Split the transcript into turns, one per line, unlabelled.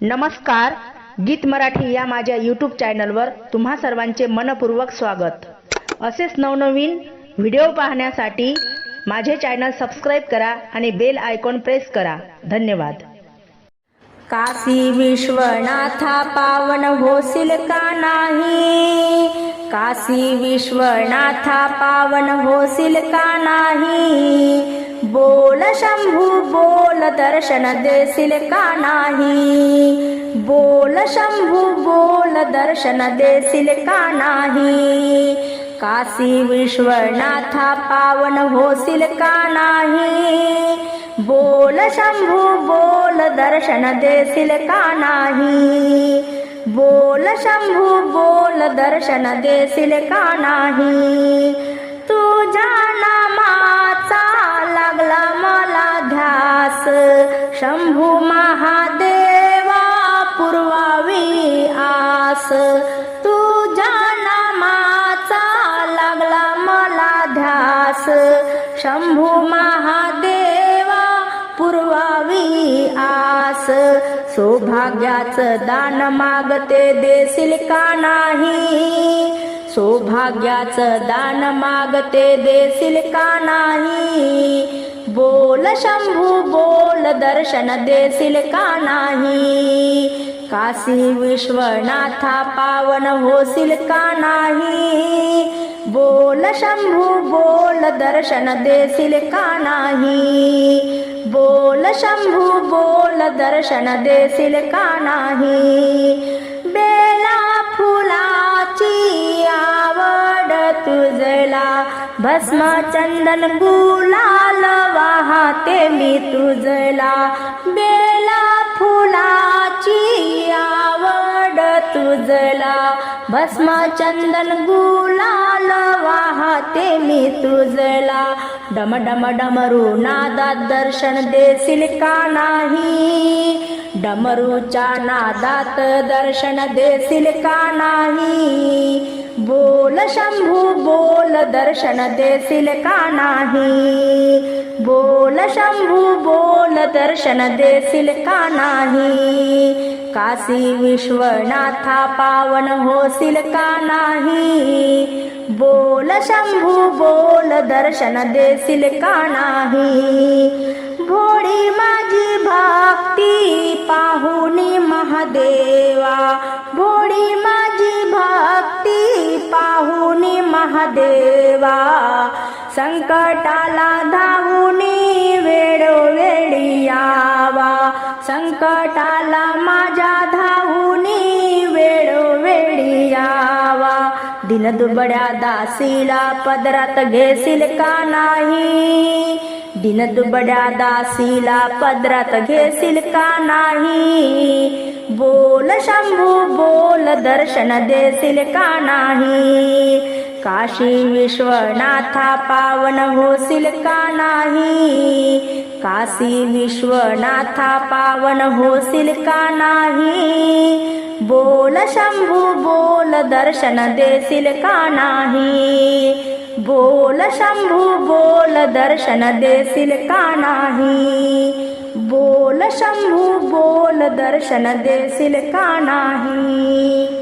नमस्कार गीत मराठी या माझ्या यूट्यूब चॅनलवर तुम्हा सर्वांचे मनपूर्वक स्वागत. असेच नवनवीन व्हिडिओ पाहण्यासाठी माझे चॅनल सबस्क्राईब करा आणि बेल आयकॉन प्रेस करा. धन्यवाद.
काशी विश्वनाथा पावन होशील का नाही? काशी विश्वनाथा पावन होशील का नाही? बोल शंभू बोल दर्शन देशील का नाही. बोल शंभू बोल दर्शन देशील का नाही. काशी विश्वनाथा पावन होशील का नाही. बोल शंभू बोल दर्शन देशील का नाही. बोल शंभू बोल दर्शन देशील का नाही. तुझ्या नामाचा शंभू महादेवा पुरवावी आस. तुझ्या नामाचा लागला मला ध्यास. शंभू महादेवा पुरवावी आस. सौभाग्याचं दान मागते देशील का नाही? सौभाग्याचं दान मागते देशील का नाही? बोल शंभू बोल दर्शन देशील का नाही. काशी विश्वनाथा पावन होशील का नाही. बोल शंभू बोल दर्शन देशील का नाही. बोल शंभू बोल दर्शन देशील का नाही. बेला फुलाची आवड तुझला भस्म चंदन गुलाल पाहते मी तुझला. बेला फुलाची आवड तुझला. भस्म चंदन गुलाल वाहते मी तुझला. डम डम डमरू नादात दर्शन देशील का नाही? डमरूच्या नादात दर्शन देशील का नाही? बोल शंभू बोल दर्शन देशील का नाही? बोल शंभू बोल दर्शन देशील का नाही? काशी विश्वनाथा पावन होशील का नाही? बोल शंभू बोल दर्शन देशील का नाही? भोळी माझी भक्ती देवा. संकटाला धावूनी वेळोवेळी यावा. संकटाला माझ्या धावूनी वेळोवेळी यावा. दिन दुबड्या दासीला पदरात घेशील का नाही? दिन दुबड्या दासीला पदरात घेशील का नाही? बोल शंभू बोल दर्शन देशील का नाही? काशी विश्वनाथा पावन होशील का नाही? काशी विश्वनाथा पावन होशील का नाही? बोल शंभू बोल दर्शन देशील का नाही? बोल शंभू बोल दर्शन देशील का नाही? बोल शंभू बोल दर्शन देशील का नाही?